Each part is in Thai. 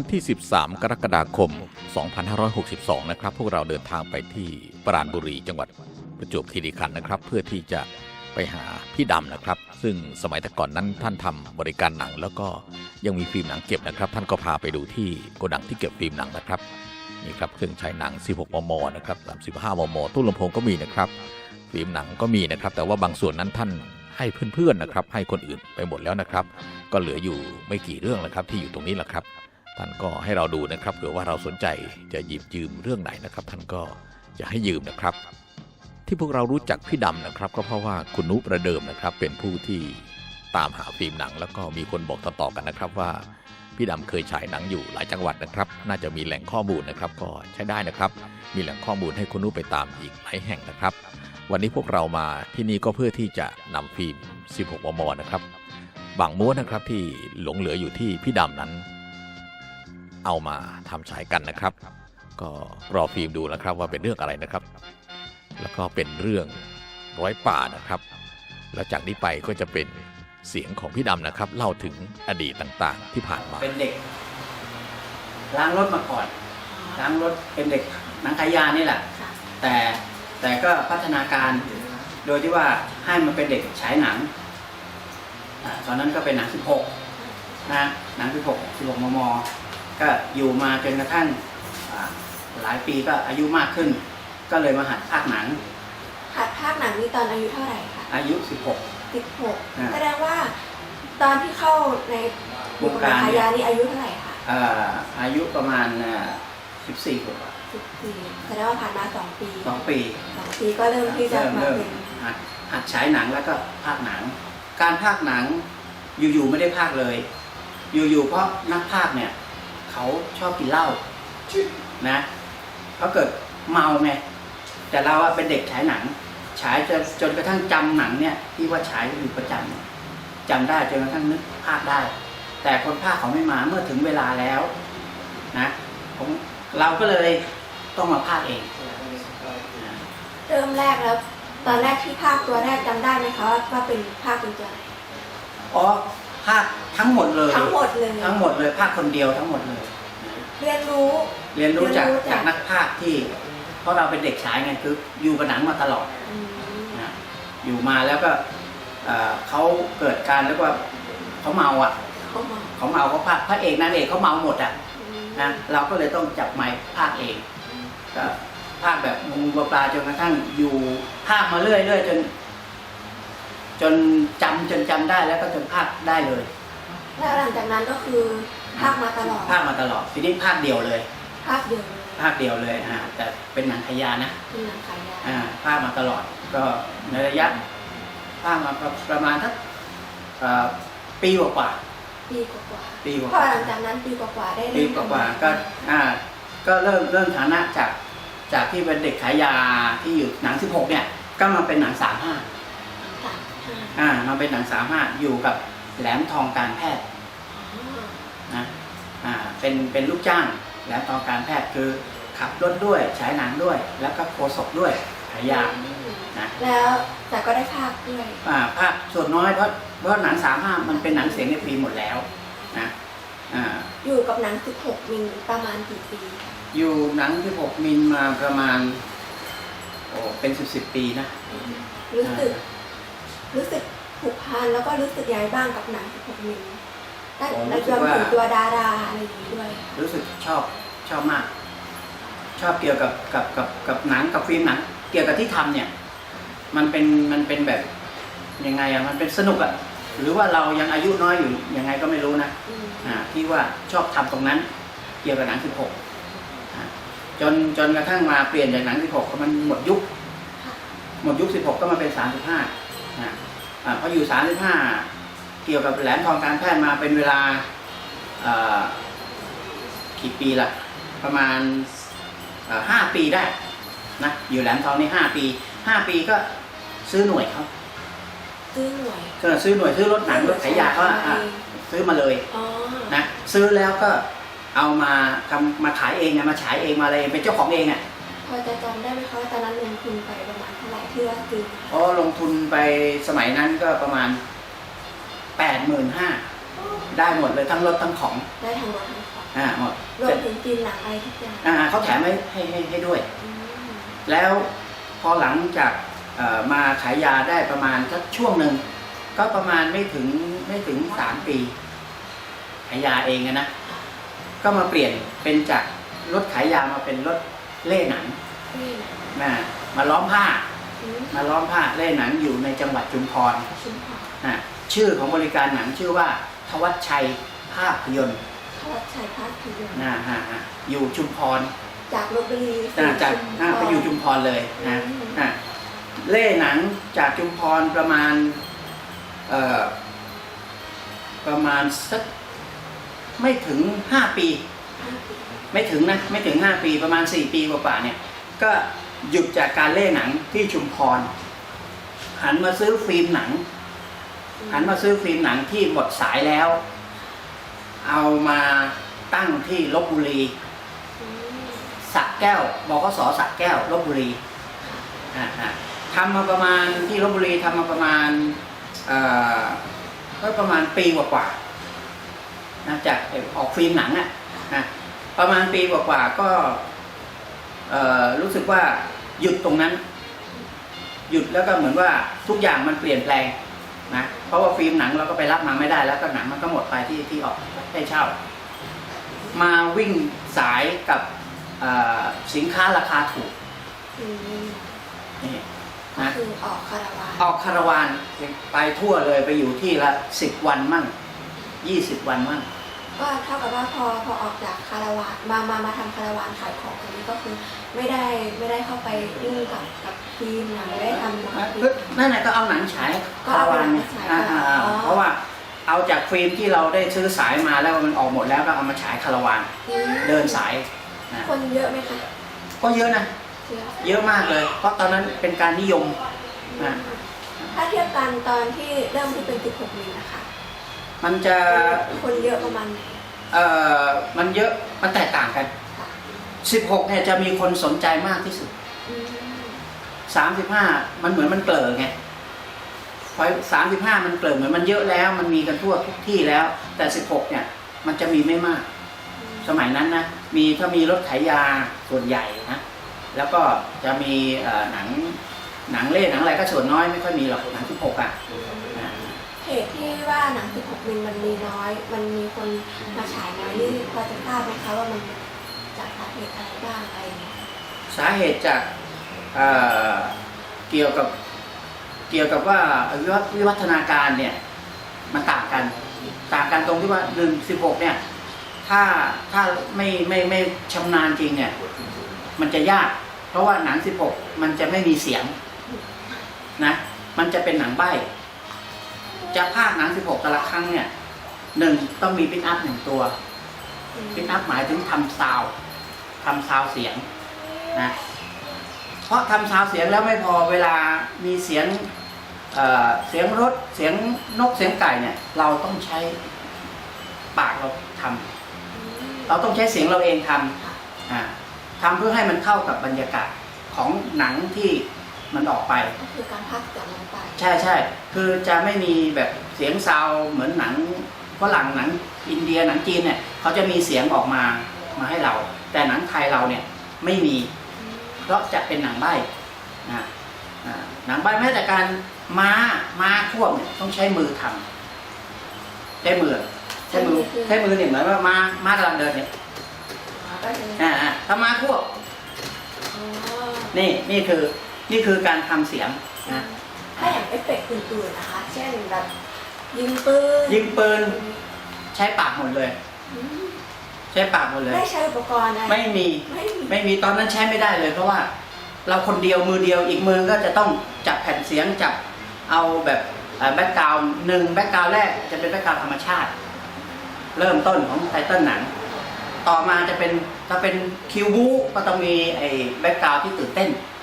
วันที่ 13 กรกฎาคม 2562 นะครับ พวกเราเดินทางไปที่ปราณบุรีจังหวัดประจวบคีรีขันธ์นะครับ เพื่อที่จะไปหาพี่ดำนะครับ ซึ่งสมัยแต่ก่อนนั้นท่านทำบริการหนัง แล้วก็ยังมีฟิล์มหนังเก็บนะครับ ท่านก็พาไปดูที่โกดังที่เก็บฟิล์มหนังนะครับนี่ครับเครื่องฉายหนัง 16 มม นะครับ 35 มม ตู้ลำโพงก็มีนะครับฟิล์มหนังก็มีนะครับ แต่ว่าบางส่วนนั้นท่านให้เพื่อนๆนะครับ ให้คนอื่นไปหมดแล้วนะครับ ก็เหลืออยู่ไม่กี่เรื่องแล้วครับที่อยู่ตรงนี้แหละครับ ท่านก็ให้เราดูนะครับเผื่อว่าเราสนใจจะหยิบยืมเรื่องไหนนะครับ ท่านก็จะให้ยืมนะครับ ที่พวกเรารู้จักพี่ดำนะครับ ก็เพราะว่าคุณนุประเดิมนะครับ เป็นผู้ที่ตามหาฟิล์มหนัง แล้วก็มีคนบอกต่อๆกันนะครับว่าพี่ดำเคยฉายหนังอยู่หลายจังหวัดนะครับ น่าจะมีแหล่งข้อมูลนะครับ ก็ใช้ได้นะครับ มีแหล่งข้อมูลให้คุณนุไปตามอีกหลายแห่งนะครับ วันนี้พวกเรามาที่นี่ก็เพื่อที่จะนำฟิล์ม 16 มมนะครับบางม้วนนะครับที่หลงเหลืออยู่ที่พี่ดำนั้น เอามาทำฉายกันนะครับ ก็รอฟิล์มดูนะครับว่าเป็นเรื่องอะไรนะครับ แล้วก็เป็นเรื่องร้อยป่านะครับ แล้วจากนี้ไปก็จะเป็นเสียงของพี่ดำนะครับ เล่าถึงอดีตต่างๆ ที่ผ่านมา เป็นเด็กล้างรถมาก่อนล้างรถเป็นเด็กหนังขายยานี่แหละ แต่แต่ก็พัฒนาการโดยที่ว่าให้มันเป็นเด็กฉายหนังอาตอนนั้นก็เป็นหนัง 16นะหนัง 16 16 มม ก็อยู่มาจนกระทั่งอ่าหลายปีก็อายุมากขึ้น ก็เลยมาหัดภาคหนัง หัดภาคหนังนี่ตอนอายุเท่าไหร่คะอายุ 16สิบหกอ่าแสดงว่าตอนที่เข้าในวงการขายยานี่อายุเท่าไหร่คะอ่าอายุประมาณอ่า14กว่าสิบปีแสดงว่าผ่านมาสองปีสองปีสองปีก็เริ่มที่จะเริ่มมาเริ่มเป็นหัดหัดฉายหนังแล้วก็ภาคหนัง การภาคหนังอยู่ๆไม่ได้ภาคเลย อยู่ๆเพราะนักภาคเนี่ย เขาชอบกินเหล้านะเขาเกิดเมาไงแต่เราอะเป็นเด็กฉายหนังฉายจนจนกระทั่งจำหนังเนี่ยที่ว่าฉายอยู่ประจำเนี่ยจำได้จนกระทั่งนึกภาคได้ แต่คนภาคเขาไม่มาเมื่อถึงเวลาแล้วนะผมเราก็เลยต้องมาภาคเองนะเริ่มแรกแล้ว ตอนแรกที่ภาคตัวแรกจำได้ไหมคะว่าว่าเป็นภาคเป็นตัวไหนอ๋อภาคทั้งหมดเลย ทั้งหมดเลยทั้งหมดเลยภาคคนเดียวทั้งหมดเลย เรียนรู้ เรียนรู้จากเรียนรู้จาก จากนักภาคที่ เพราะเราเป็นเด็กฉายไงคืออยู่กับหนังมาตลอดอืมนะอยู่มาแล้วก็เอ่อเขาเกิดการเรียกว่าเขาเมาอะเข้ามาเขาเมาเขาภาคพระเอกนางเอกเขาเมาหมดอะอืมนะ เราก็เลยต้องจับไม้ภาคเองก็ภาคแบบงูปลาปลาจนกระทั่งอยู่ภาคมาเรื่อยเรื่อยจน จนจำจนจำได้แล้วก็จนภาคได้เลย แล้วหลังจากนั้นก็คือ ภาคมาตลอดภาคมาตลอดทีนี้ภาคเดียวเลย ภาคเดียวเลยภาคเดียวเลยอ่าแต่เป็นหนังขยานะเป็นหนังขายยาอ่าภาคมาตลอด ก็ในระยะภาคมาประประมาณทักเอ่อปีกว่าปีกว่าๆปีกๆว่าพอหลังจากนั้นปีกว่าๆได้ๆปีเริ่มกว่าๆก็อ่าก็เริ่มเริ่มฐานะจากจากที่เป็นเด็กขายยาที่อยู่หนัง 16 เนี่ย ก็มาเป็นหนัง 35สามห้าอ่ามาเป็นหนัง35อยู่กับแหลมทองการแพทย์อ๋อ นะอ่าเป็นเป็นลูกจ้างแหลมทองการแพทย์คือขับรถด้วยฉายหนังด้วย แล้วก็โฆษกด้วยขายยานะแล้วแต่ก็ได้ภาคด้วยอ่าภาคส่วนน้อยเพราะเพราะหนังสามห้ามันเป็นหนังเสียงในปีหมดแล้วนะอ่าอยู่กับหนัง16มิลประมาณกี่ปี อยู่หนังที่หกมิลมาประมาณโอ้เป็นสิบสิบปีนะรู้สึกรู้สึกผูกพันแล้วก็รู้สึกยังไงบ้างกับหนัง16มิล ได้ผมและรู้รสึวกมว่า ถึงตัวดาราอะไรอย่างนี้ด้วยค่ะรู้สึกชอบชอบมาก ชอบเกี่ยวกับกับกับกับหนังกับฟิล์มหนัง เกี่ยวกับที่ทำเนี่ย มันเป็นมันเป็นแบบยังไงอะมันเป็นสนุกอะหรือว่าเรายังอายุน้อยอยู่ยังไงก็ไม่รู้นะอืมอ่าที่ว่าชอบทำตรงนั้น เกี่ยวกับหนัง 16อ่าจนจนกระทั่งมาเปลี่ยนจากหนัง 16ก็มันหมดยุคค่ะหมดยุค 16 ก็มาเป็น 35นะอ่าพออยู่ 35 เกี่ยวกับแหลมทองการแพทย์มาเป็นเวลาเอ่อกี่ปีละประมาณเอ่อ5ปีได้นะอยู่แหลมทองนี่5ปี5ปีก็ซื้อหน่วยเขาซื้อหน่วยก็ซื้อหน่วยซื้อรถหนังรถขายยาเขาอะอะซื้อมาเลยอ๋อนะซื้อแล้วก็เอามาทำมาขายเองอะมาฉายเองมาอะไรเป็นเจ้าของเองอะพอจะจำได้ไหมคะว่าตอนนั้นลงทุนไปประมาณเท่าไหร่ที่ว่าซื้อเพราะลงทุนไปสมัยนั้นก็ประมาณ แปดหมื่นห้าได้หมดเลยทั้งรถทั้งของได้ทางรถทางของอ่าหมดรวเสร็มจถึงจีนหลังอะไรทุกอย่างอ่าเขาแถมให้ให้ให้ให้ด้วยอืมแล้วพอหลังจากเอ่อมาขายยาได้ประมาณสักช่วงหนึ่งก็ประมาณไม่ถึงไม่ถึงสามปี ขายยาเองอะนะ ก็มาเปลี่ยนเป็นจากรถขายยามาเป็นรถเล่หนังนี่นะนะมาล้อมผ้าอืมมาล้อมผ้าเล่หนังอยู่ในจังหวัดชุมพรชุมพรนะ ชื่อของบริการหนังชื่อว่า ทวัชชัยภาพยนตร์ทวัชชัยพาสพิยนต์นะฮะฮะอยู่ชุมพรจากลบบุรีอ่าจากชุมพรอ่าไปอยู่ชุมพรเลยนะอืมอ่าเล่หนังจากชุมพรประมาณเอ่อประมาณสักไม่ถึงห้าปีห้าปี ไม่ถึงนะไม่ถึงห้าปีประมาณสี่ปีกว่าๆเนี่ย ก็หยุดจากการเล่หนังที่ชุมพรหันมาซื้อฟิล์มหนัง หันมาซื้อฟิล์มหนังที่หมดสายแล้ว เอามาตั้งที่ลบบุรีอืมสักแก้วบกสสักแก้วลบบุรีอ่าฮะทำมาประมาณที่ลบบุรีทำมาประมาณเอ่อก็ประมาณปีกว่าๆนะจากออกฟิล์มหนังอะนะประมาณปีกว่าๆก็เอ่อรู้สึกว่าหยุดตรงนั้น หยุดแล้วก็เหมือนว่าทุกอย่างมันเปลี่ยนแปลง นะเพราะว่าฟิล์มหนังเราก็ไปรับมาไม่ได้แล้วก็หนังมันก็หมดไปที่ที่ออกให้เช่า มาวิ่งสายกับเอ่อสินค้าราคาถูกอืมนี่ก็นะคือออกคาราวานออกคาราวานไปทั่วเลยไปอยู่ที่ละสิบวันมั่งยี่สิบวันมั่ง ก็เท่ากับว่าพอพอออกจากคาราวานมามามาทำคาราวานขายของตรงนี้ก็คือไม่ได้ไม่ได้เข้าไปยุ่งกับกับฟิล์มหนังไม่ได้ทำกับฟิล์มนั่นแหละก็เอาหนังฉายก็คาราวานเอาหนัเนี่ยงฉายอ่าอ๋ออ่าเพราะว่าเอาจากฟิล์มที่เราได้ซื้อสายมาแล้วมันออกหมดแล้วก็เอามาฉายคาราวานอืมเดินสายนะคนเยอะไหมคะก็เยอะนะ เยอะเยอะมากเลย เพราะตอนนั้นเป็นการนิยมอ่าถ้าเทียบกันตอนที่เริ่มที่เป็น 16 มิลนะคะ มันจะคนเยอะประมาณไหนเอ่อมันเยอะมันแตกต่างกันคะ16เนี่ยจะมีคนสนใจมากที่สุดอืมสามสิบห้ามันเหมือนมันเกลอไงพอสามสิบห้ามันเกลอเหมือนมันเยอะแล้ว มันมีกันทั่วทุกที่แล้ว แต่สิบหกเนี่ย มันจะมีไม่มาก สมัยนั้นนะมีถ้ามีรถขายยาส่วนใหญ่นะแล้วก็จะมีเอ่อหนังหนังเล่หนังอะไรก็ส่วนน้อยไม่ค่อยมีหรอกหนังสิบหกอะอ่า เหตุที่ว่าหนัง 16 มิลมันมีน้อย มันมีคนมาฉายน้อยนี่พอจะทราบไหมคะว่ามันจากสาเหตุอะไรบ้างอะไรอย่างเงี้ยสาเหตุจากเอ่อเกี่ยวกับเกี่ยวกับว่าวิวัฒวิวัฒนาการเนี่ยมันต่างกัน ต่างกันตรงที่ว่าหนึ่งสิบหกเนี่ยถ้าถ้าไม่ไม่ไม่ชำนาญจริงเนี่ยมันจะยาก เพราะว่าหนังสิบหกมันจะไม่มีเสียงนะมันจะเป็นหนังใบ จะภาคหนังสิบหกแต่ละครั้งเนี่ยหนึ่งต้องมีปิกอัพหนึ่งตัวปิกอัพหมายถึงทำซาวทำซาวเสียงนะเพราะทำซาวเสียงแล้วไม่พอเวลามีเสียงเเสียงรถเสียงนกเสียงไก่เนี่ย เราต้องใช้ปากเราทำเราต้องใช้เสียงเราเองทำอ่าทำเพื่อให้มันเข้ากับบรรยากาศของหนังที่ มันออกไป ก็คือการพักจากลงไป ใช่ใช่คือจะไม่มีแบบเสียงซาวด์เหมือนหนังฝรั่งหนังอินเดียหนังจีนเนี่ยเขาจะมีเสียงออกมามาให้เรา แต่หนังไทยเราเนี่ยไม่มีเพราะจะเป็นหนังใบ้นะอ่าหนังใบ้แม้แต่การม้าม้าควบเนี่ยต้องใช้มือทำใช้มือใช้มือใช้มือเนี่ยเหมือนว่าม้าม้ากำลังเดินเนี่ยอ๋อก็คืออ่าอ่าถ้าม้าควบอ๋อนี่นี่คือ นี่คือการทำเสียงนะถ้าอย่างเอฟเฟกต์อื่นๆนะคะ เช่นแบบยิงปืนยิงปืนใช้ปากหมดเลยอืมใช้ปากหมดเลย ไม่ใช้อุปกรณ์อะไรไม่มีไม่มีไม่มีตอนนั้นใช้ไม่ได้เลยเพราะว่า เราคนเดียวมือเดียวอีกมือก็จะต้องจับแผ่นเสียงจับเอาแบบแบ็กกราวน์หนึ่งแบ็กกราวน์แรกจะเป็นแบ็กกราวน์ธรรมชาติ เริ่มต้นของไตเติ้ลหนังต่อมาจะเป็นถ้าเป็นคิวบูก็ต้องมีไอ้แบ็กกราวน์ที่ตื่นเต้นอ่า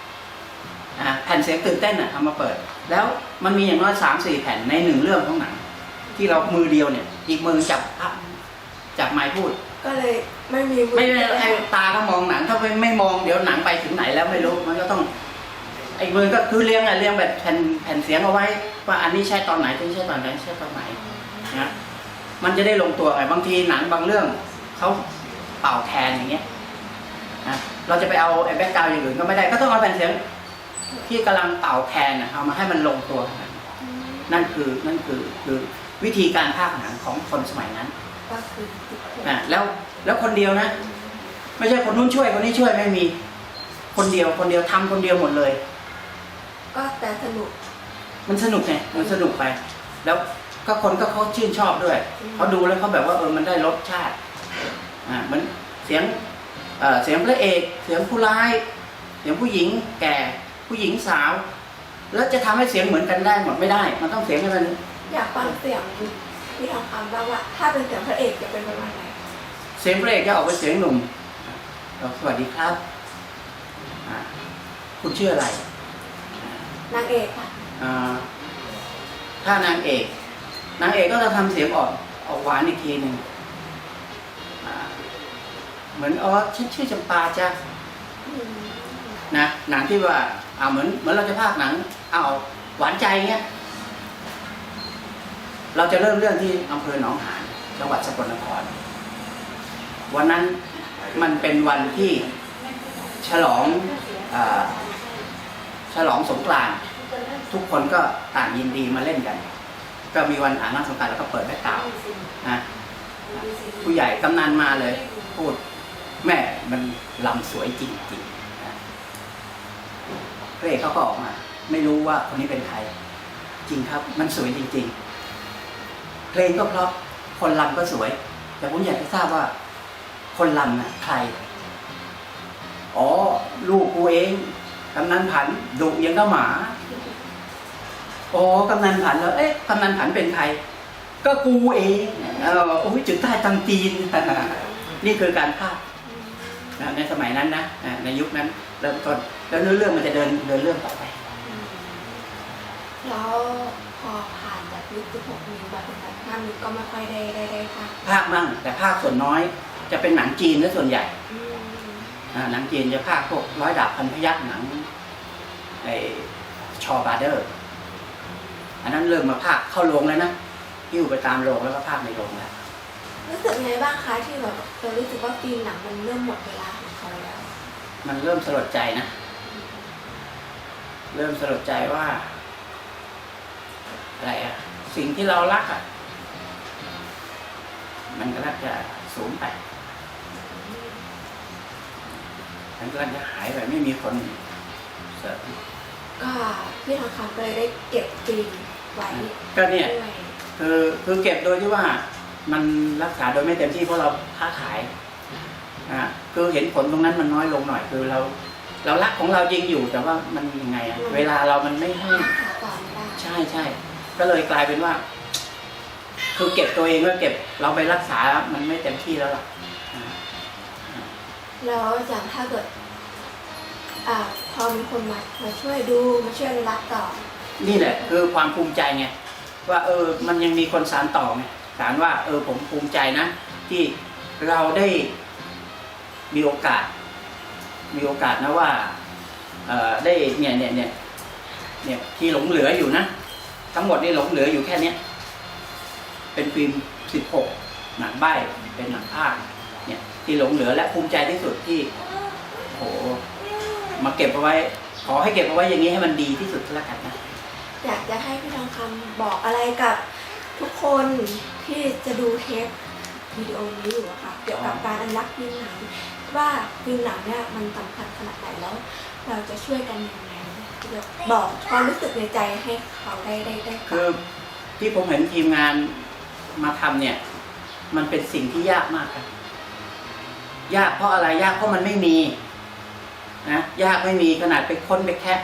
แผ่นเสียงตื่นเต้นอะทำมาเปิด แล้วมันมีอย่างน้อยสามสี่แผ่นในหนึ่งเรื่องของหนัง ที่เรามือเดียวเนี่ย อีกมือจับภาพจับไม้พูด ก็เลยไม่มีอไม่ไม่ไอ้ตาก็มองหนัง ถ้าไม่ไม่มองเดี๋ยวหนังไปถึงไหนแล้วไม่รู้มันก็ต้องไอ้มือก็คือเลี้ยงอะเลี้ยงแบบแผ่นแผ่นเสียงเอาไว้ ว่าอันนี้ใช้ตอนไหนที่ใช้ตอนไหนใช้ตอนไหนนะมันจะได้ลงตัวไงบางทีหนังบางเรื่องเขาเป่าแคนอย่างเงี้ยนะเราจะไปเอาไอ้แบ็กกราวด์อย่างอื่นก็ไม่ได้ก็ต้องเอาแผ่นเสียง ที่กำลังเป่าแคนน่ะเอามาให้มันลงตัวขนาดนั้นนั่นคือนั่นคือคือวิธีการพากย์หนังของคนสมัยนั้นก็คือติดเทปนะแล้วแล้วคนเดียวนะ ไม่ใช่คนนู้นช่วยคนนี้ช่วยไม่มี คนเดียวคนเดียวทำคนเดียวหมดเลย ก็แต่สนุก มันสนุกไงมันสนุกไป แล้วก็คนก็เขาชื่นชอบด้วยอืมเขาดูแล้วเขาแบบว่าเออมันได้รสชาติอ่ามันเสียงเอ่อเสียงพระเอก เสียงผู้ร้าย เสียงผู้หญิงแก่ ผู้หญิงสาว แล้วจะทำให้เสียงเหมือนกันได้หมดไม่ได้ มันต้องเสียงให้มันอยากฟังเสียงพี่ทองคำบ้างว่า ถ้าเป็นเสียงพระเอกจะเป็นประมาณไหนเสียงพระเอกจะออกเป็นเสียงหนุ่มเราสวัสดีครับอ่าคุณชื่ออะไรนางเอกค่ะอ่าถ้านางเอก นางเอกก็จะทำเสียงออกออกหวานอีกทีหนึ่งอ่าเหมือนอ๋อฉันชื่อจำปาจ้ะ อืมนะหนังที่ว่า เอาเหมือนเหมือนเราจะพากย์หนัง เอาหวานใจเงี้ย เราจะเริ่มเรื่องที่อำเภอหนองหานจังหวัดสกลนคร วันนั้นมันเป็นวันที่ฉลองอาฉลองสงกรานต์ทุกคนก็ต่างยินดีมาเล่นกัน ก็มีวันอานน้ำสงกรานต์แล้วก็เปิดแบ็คกาวนะผู้ใหญ่กำนันมาเลย พูดแม่มันลำสวยจริงๆ พระเอกเขาก็ออกมา ไม่รู้ว่าคนนี้เป็นใคร จริงครับ มันสวยจริง ๆ เพลงก็เพราะคนลำก็สวย แต่ผมอยากจะทราบว่า คนลำน่ะใคร อ๋อ ลูกกูเองกำนันผันดุยังก็หมาอ๋อกำนันผันแล้วเอ๊ะกำนันผันเป็นใคร ก็กูเองเออโอ้ยจุดใต้ตังจีนนี่คือการพากย์นะในสมัยนั้นนะในยุคนั้นเริ่มต้น แล้วเรื่องมันจะเดินเดินเรื่องต่อไป แล้วพอผ่านจากยุค16นิ้วมาเป็นแบบ5นิ้วก็ไม่ค่อยได้ได้ได้ค่ะภาคมั่งแต่ภาคส่วนน้อย จะเป็นหนังจีนซะส่วนใหญ่อืมอ่าหนังจีนจะภาคพวกร้อยดาบพันพยักหนังไอชอบาร์เดอร์ อันนั้นเริ่มมาภาคเข้าโรงแล้วนะหิ้วไปตามโรงแล้วก็ภาคในโรงแล้ว รู้สึกไงบ้างคะที่แบบเรารู้สึกว่าฟิล์มหนังมันเริ่มหมดเวลาของเขาแล้ว มันเริ่มสลดใจนะ เริ่มสลดใจว่า อะไรอะสิ่งที่เรารักอะมันก็ลังจะสูญไปมันก็ลังจะหายไปไม่มีคนเสริมก็พี่ทองคำก็เลยได้เก็บฟิล์มไว้ก็เนี่ยด้วยคือคือเก็บโดยที่ว่ามันรักษาโดยไม่เต็มที่เพราะเราค้าขายอ่าคือเห็นผลตรงนั้นมันน้อยลงหน่อย คือเรา เรารักของเราจริงอยู่แต่ว่ามันยังไงอะเวลาเรามันไม่ให้หาต่อไม่ได้ใช่ใช่ก็เลยกลายเป็นว่า คือเก็บตัวเองก็เก็บเราไปรักษา มันไม่เต็มที่แล้วล่ะอ่าแล้วอย่างถ้าเกิดอ่าพอมีคนมามาช่วยดูมาช่วยอนุรักษ์ต่อ นี่แหละ คือความภูมิใจไงว่า เออ มันยังมีคนสานต่อไงสารว่า เออผมภูมิใจนะ ที่เราได้มีโอกาส มีโอกาสนะว่าได้เนี่ยเนี่ยเนี่ยเนี่ยที่หลงเหลืออยู่นะ ทั้งหมดนี่หลงเหลืออยู่แค่เนี้ยเป็นฟิล์ม 16 หนังใบเป็นหนังภาคเนี่ยที่หลงเหลือและภูมิใจที่สุดที่โหมาเก็บเอาไว้ ขอให้เก็บเอาไว้อย่างนี้ให้มันดีที่สุดก็แล้วกันนะอยากจะให้พี่ทองคำบอกอะไรกับทุกคนที่จะดูเทปวิดีโอนี้อยู่อะค่ะเกี่ยวกับการอนุรักษ์ฟิล์มหนัง ว่าฟิล์มหนังเนี่ยมันสำคัญขนาดไหนแล้ว เราจะช่วยกันยังไงบอกความรู้สึกในใจให้เขาได้ได้ได้คือที่ผมเห็นทีมงานมาทำเนี่ย มันเป็นสิ่งที่ยากมากครับยากเพราะอะไรยากเพราะมันไม่มีนะยากไม่มีขนาดไปค้นไปแคะ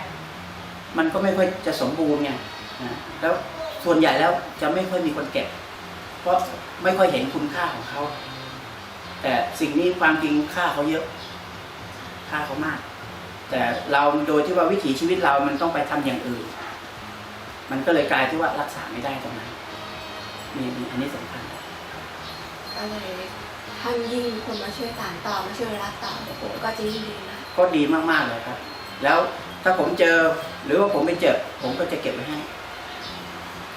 มันก็ไม่ค่อยจะสมบูรณ์ไงนะแล้วส่วนใหญ่แล้วจะไม่ค่อยมีคนเก็บ เพราะไม่ค่อยเห็นคุณค่าของเขา แต่สิ่งนี้ความจริงค่าเขาเยอะ ค่าเขามาก แต่เราโดยที่ว่าวิถีชีวิตเรามันต้องไปทำอย่างอื่น มันก็เลยกลายที่ว่ารักษาไม่ได้ตรงนั้นนี่นี่อันนี้สำคัญก็เลยถ้ายิ่งมีคนมาช่วยสานต่อมาช่วยอนุรักษ์ต่อเดี๋ยวผมก็จะยิ่งดีนะก็ดีมากๆเลยครับ แล้วถ้าผมเจอหรือว่าผมไม่เจอผมก็จะเก็บไว้ให้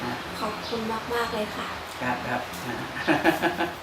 นะขอบคุณมากๆเลยค่ะ ครับครับ